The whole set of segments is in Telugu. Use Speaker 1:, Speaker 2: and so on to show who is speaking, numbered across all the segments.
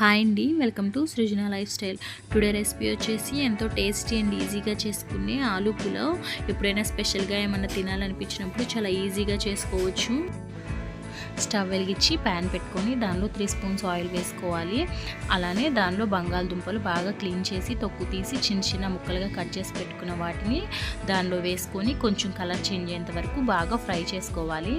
Speaker 1: హాయ్ అండి welcome to Srujana life style today recipe వచ్చేసి ఎంతో టేస్టీ అండ్ ఈజీగా చేసుకునే ఆలు పులావ్. ఎప్పుడైనా స్పెషల్గా ఏమన్నా తినాలనిపించినప్పుడు చాలా ఈజీగా చేసుకోవచ్చు. స్టవ్ వెలిగించి ప్యాన్ పెట్టుకొని దానిలో త్రీ స్పూన్స్ ఆయిల్ వేసుకోవాలి. అలానే దానిలో బంగాళదుంపలు బాగా క్లీన్ చేసి తొక్కు తీసి చిన్న చిన్న ముక్కలుగా కట్ చేసి పెట్టుకున్న వాటిని దానిలో వేసుకొని కొంచెం కలర్ చేంజ్ అయ్యేంత వరకు బాగా ఫ్రై చేసుకోవాలి.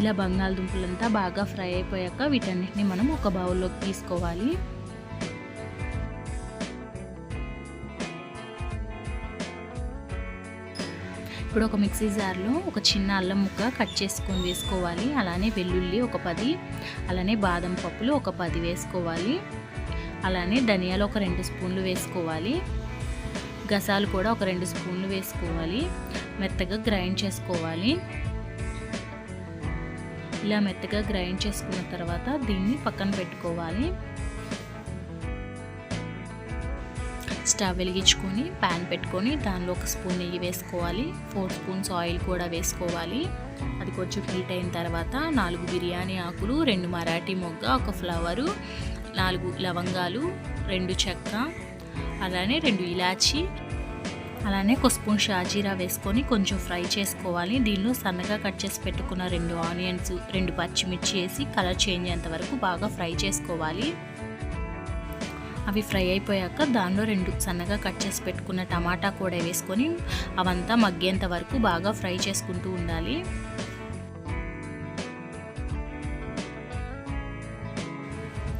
Speaker 1: ఇలా బంగాళదుంపలంతా బాగా ఫ్రై అయిపోయాక వీటన్నిటిని మనం ఒక బౌల్లోకి తీసుకోవాలి. ఇప్పుడు ఒక మిక్సీ జార్లో ఒక చిన్న అల్లం ముక్క కట్ చేసుకొని వేసుకోవాలి. అలానే వెల్లుల్లి ఒక పది అలానే బాదం పప్పులు ఒక పది వేసుకోవాలి. అలానే ధనియాలు ఒక రెండు స్పూన్లు వేసుకోవాలి. గసాలు కూడా ఒక రెండు స్పూన్లు వేసుకోవాలి. మెత్తగా గ్రైండ్ చేసుకోవాలి. ఇలా మెత్తగా గ్రైండ్ చేసుకున్న తర్వాత దీన్ని పక్కన పెట్టుకోవాలి. స్టవ్ వెలిగించుకొని ప్యాన్ పెట్టుకొని దానిలో ఒక స్పూన్ నెయ్యి వేసుకోవాలి. ఫోర్ స్పూన్స్ ఆయిల్ కూడా వేసుకోవాలి. అది కొంచెం హీట్ అయిన తర్వాత నాలుగు బిర్యానీ ఆకులు రెండు మరాఠీ మొగ్గ ఒక ఫ్లవరు నాలుగు లవంగాలు రెండు చెక్క అలానే రెండు ఇలాచి అలానే ఒక స్పూన్ షాజీరా వేసుకొని కొంచెం ఫ్రై చేసుకోవాలి. దీనిలో సన్నగా కట్ చేసి పెట్టుకున్న రెండు ఆనియన్స్ రెండు పచ్చిమిర్చి వేసి కలర్ చేంజ్ అయ్యేంత వరకు బాగా ఫ్రై చేసుకోవాలి. అవి ఫ్రై అయిపోయాక దానిలో రెండు సన్నగా కట్ చేసి పెట్టుకున్న టమాటా కూడా వేసుకొని అవంతా మగ్గేంత వరకు బాగా ఫ్రై చేసుకుంటూ ఉండాలి.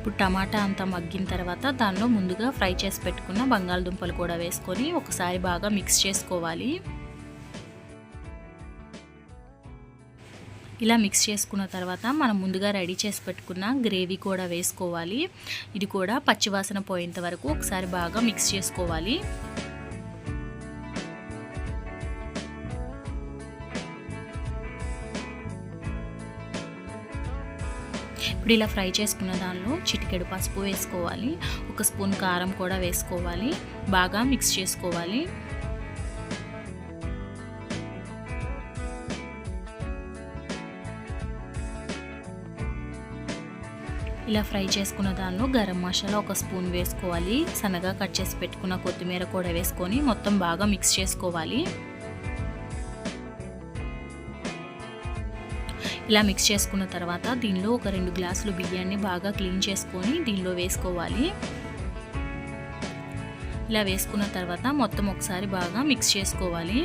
Speaker 1: ఇప్పుడు టమాటా అంతా మగ్గిన తర్వాత దానిలో ముందుగా ఫ్రై చేసి పెట్టుకున్న బంగాళదుంపలు కూడా వేసుకొని ఒకసారి బాగా మిక్స్ చేసుకోవాలి. ఇలా మిక్స్ చేసుకున్న తర్వాత మనం ముందుగా రెడీ చేసి పెట్టుకున్న గ్రేవీ కూడా వేసుకోవాలి. ఇది కూడా పచ్చివాసన పోయేంత వరకు ఒకసారి బాగా మిక్స్ చేసుకోవాలి. ఇప్పుడు ఇలా ఫ్రై చేసుకున్న దానిలో చిటికెడు పసుపు వేసుకోవాలి ఒక స్పూన్ కారం కూడా వేసుకోవాలి బాగా మిక్స్ చేసుకోవాలి. ఇలా ఫ్రై చేసుకున్న దానిలో గరం మసాలా ఒక స్పూన్ వేసుకోవాలి సన్నగా కట్ చేసి పెట్టుకున్న కొత్తిమీర కూడా వేసుకొని మొత్తం బాగా మిక్స్ చేసుకోవాలి. ఇలా మిక్స్ చేసుకున్న తర్వాత దీనిలో ఒక రెండు గ్లాసులు బియ్యాన్ని బాగా క్లీన్ చేసుకొని దీనిలో వేసుకోవాలి. ఇలా వేసుకున్న తర్వాత మొత్తం ఒకసారి బాగా మిక్స్ చేసుకోవాలి.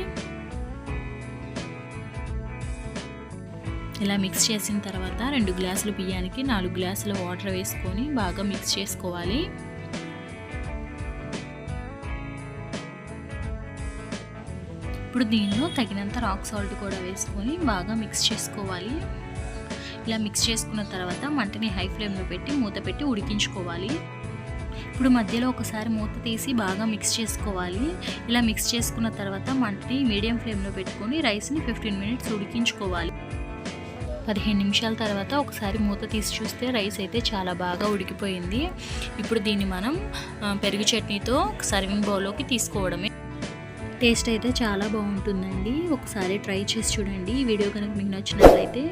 Speaker 1: ఇలా మిక్స్ చేసిన తర్వాత రెండు గ్లాసులు బియ్యానికి నాలుగు గ్లాసుల వాటర్ వేసుకొని బాగా మిక్స్ చేసుకోవాలి. ఇప్పుడు దీనిలో తగినంత రాక్ సాల్ట్ కూడా వేసుకొని బాగా మిక్స్ చేసుకోవాలి. ఇలా మిక్స్ చేసుకున్న తర్వాత మంటని హై ఫ్లేమ్లో పెట్టి మూత పెట్టి ఉడికించుకోవాలి. ఇప్పుడు మధ్యలో ఒకసారి మూత తీసి బాగా మిక్స్ చేసుకోవాలి. ఇలా మిక్స్ చేసుకున్న తర్వాత మంటని మీడియం ఫ్లేమ్లో పెట్టుకొని రైస్ని ఫిఫ్టీన్ మినిట్స్ ఉడికించుకోవాలి. పదిహేను నిమిషాల తర్వాత ఒకసారి మూత తీసి చూస్తే రైస్ అయితే చాలా బాగా ఉడికిపోయింది. ఇప్పుడు దీన్ని మనం పెరుగు చట్నీతో సర్వింగ్ బౌల్లోకి తీసుకోవడమే. టేస్ట్ అయితే చాలా బాగుంటుందండి. ఒకసారి ట్రై చేసి చూడండి. ఈ వీడియో కనుక మీకు నచ్చినట్లయితే